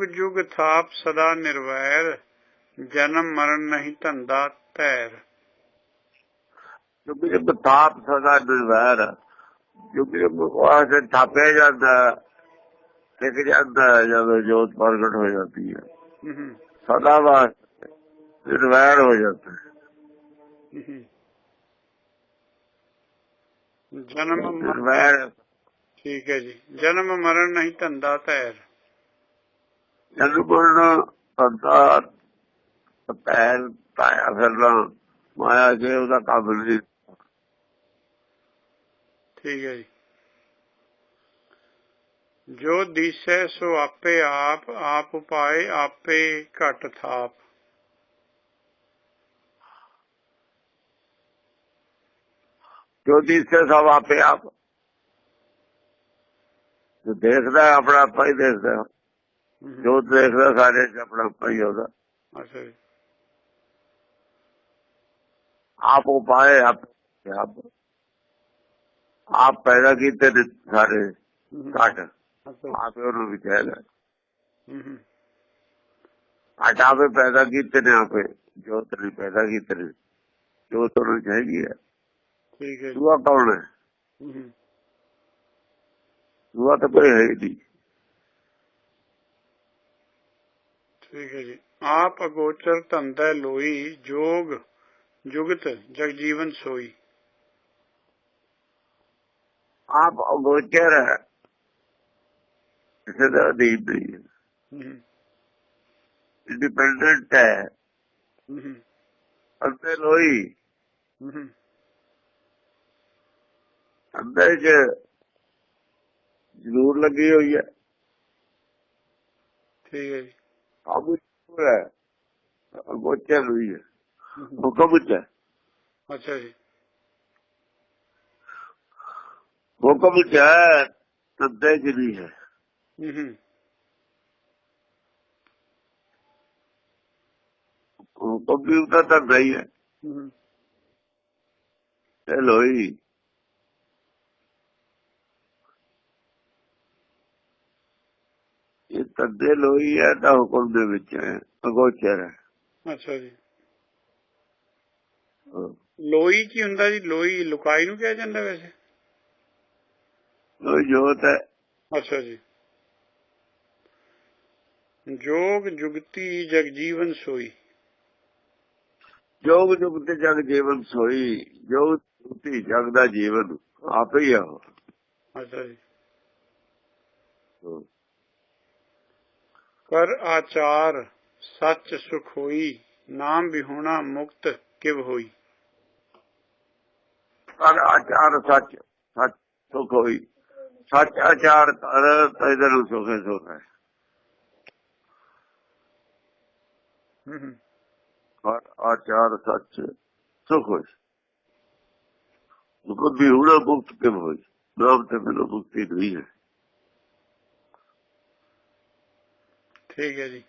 ਜੁਗ ਜੁਗ ਥਾਪ ਸਦਾ ਨਿਰਵੈਰ ਜਨਮ ਮਰਨ ਨਹੀਂ ਧੰਦਾ ਧੈਰ। ਕਿਉਂਕਿ ਇਹ ਤਾਪ ਸਦਾ ਨਿਰਵੈਰ ਕਿਉਂਕਿ ਵਾਸਤੇ ਥਾਪਿਆ ਜਾਂਦਾ ਟਿਕ ਜਾਂਦਾ ਜਦੋਂ ਜੋਤ ਪ੍ਰਗਟ ਹੋ ਜਾਂਦੀ ਹੈ। ਸਦਾ ਵਾਸਤੇ ਨਿਰਵੈਰ ਹੋ ਜਾਂਦਾ। ਜਨਮ ਮਰਨ- ਠੀਕ ਹੈ ਜੀ। ਜਨਮ ਮਰਨ ਨਹੀਂ ਧੰਦਾ ਧੈਰ। ਮਰਨ ਸੰਤਾ ਪੈਰ ਪਾਇਆ ਫਿਰਨਾ ਮਾਇਆ ਜੇ ਉਹਦਾ ਕੰਮ ਨਹੀਂ ਠੀਕ ਹੈ ਜੀ। ਜੋ ਦੀਸੈ ਸੋ ਆਪੇ ਆਪ ਆਪ ਉਪਾਏ ਆਪੇ ਘਟ ਥਾਪ। ਜੋ ਦਿਸੇ ਸਭ ਆਪੇ ਆਪ। ਜੋ ਦੇਖਦਾ ਆਪਣਾ ਆਪਾ ਹੀ ਦੇਖਦਾ ਹੈ। ਹੂੰ ਹੂੰ, ਜੋ ਦੇਖਦਾ ਸਾਰੇ ਚ ਆਪਣਾ ਆਪਾ ਹੀ ਉਹਦਾ। ਅੱਛਾ ਜੀ। ਆਪ ਉਪਾਏ ਆਪ ਆਪ। ਆਪ ਪੈਦਾ ਕੀਤੇ ਨੇ ਸਾਰੇ ਘਟ। ਆਪ ਉਹਨੂੰ ਵਿਚਾਰ ਹੂੰ, ਆਟਾਵੇ ਪੈਦਾ ਕੀਤੇ ਨੇ ਆਪੇ। ਜੋਤ ਨੇ ਪੈਦਾ ਕੀਤੇ ਨੇ। ਜੋਤ ਉਹਨੂੰ ਚਾਹੀਦੀ ਹੈ ਠੀਕ ਹੈ ਦੂਆ ਕੌਣ ਹੈ। ਦੂਆ ਤਾਂ ਕੋਈ ਹੈ ਹੀ ਨਹੀਂ। ਠੀਕ ਹੈ ਜੀ। ਆਪ ਅਗੋਚਰ ਧੰਦਾ ਲੋਈ ਜੋਗ ਜੁਗਤ ਜਗ ਜੀਵਨ ਸੋਈ। ਆਪ ਅਗੋਚਰ ਹੈ। ਕਿਸੇ ਦਾ ਨਹੀਂ ਹੈ। ਅੰਦਰ ਲੋਈ। ਅੰਦਰ ਚ ਜ਼ਰੂਰ ਲੱਗੀ ਹੋਈ ਹੈ। ਠੀਕ ਹੈ ਜੀ। ਜ਼ਰੂਰ ਹੈ। ਅਗੋਚਰ ਹੋਈ ਹੈ ਹੂੰ। ਹੂੰ, ਹੁਕਮ ਚ ਹੈ ਅੱਛਾ ਜੀ। ਹੁਕਮ ਚ ਹੈ ਤੰਦੇ ਚ ਨਹੀਂ ਹੈ। ਹੂੰ ਹੂੰ, ਹੁਕਮ ਵੀ ਉਹਦਾ ਤਾਂ ਨਹੀਂ ਹੈ ਹੂੰ। ਹੂੰ, ਇਹ ਲੋਈ ਇਹ ਤੰਦੇ ਲੋਈ ਹੈ ਤਾਂ ਹੁਕਮ ਦੇ ਵਿੱਚ ਹੈ ਅਗੋਚਰ ਹੈ। ਅੱਛਾ ਜੀ। ਲੋਈ ਕੀ ਹੁੰਦਾ ਜੀ? ਲੋਈ ਲੁਕਾਈ ਨੂੰ ਕਿਹਾ ਜਾਂਦਾ ਵੈਸੇ? ਲੋਈ ਜੋਤ ਹੈ। ਅੱਛਾ ਜੀ। ਜੋਗ ਜੁਗਤੀ ਜਗ ਜੀਵਨ ਸੋਈ। ਜੋਗ ਜੁਗ ਤੇ ਜਗ ਜੀਵਨ ਸੋਈ। ਜੋ ਜੁਗਤੀ ਜਗ ਦਾ ਜੀਵਨ ਆਪ ਹੀ ਆ। ਅੱਛਾ ਜੀ। ਹਾਂ। ਕਰ ਆਚਾਰ ਸੱਚ ਸੁਖ ਹੋਈ ਨਾਮ ਵਿਹੋਣਾ ਮੁਕਤ ਕਿਵ ਹੋਈ? ਪਰ ਆਚਾਰ ਸੱਚ ਸੱਚ ਸੁਖ ਹੋਈ। ਸੱਚ ਆਚਾਰ ਕਰ ਤੈਦਰ ਨੂੰ ਸੁਖੇ ਸੁਖ ਹੈ। ਹੂੰ ਹੂੰ, ਪਰ ਆਚਾਰ ਸੱਚ ਸੁਖ ਹੋਈ। ਮੁਕਤ ਵੀ ਹੁਣਾ ਮੁਕਤ ਕਿਵੇਂ ਹੋਈ? ਨਾਮ ਤੇ ਬਿਨਾਂ ਮੁਕਤੀ ਨਹੀਂ ਹੈ। ਠੀਕ ਹੈ ਜੀ।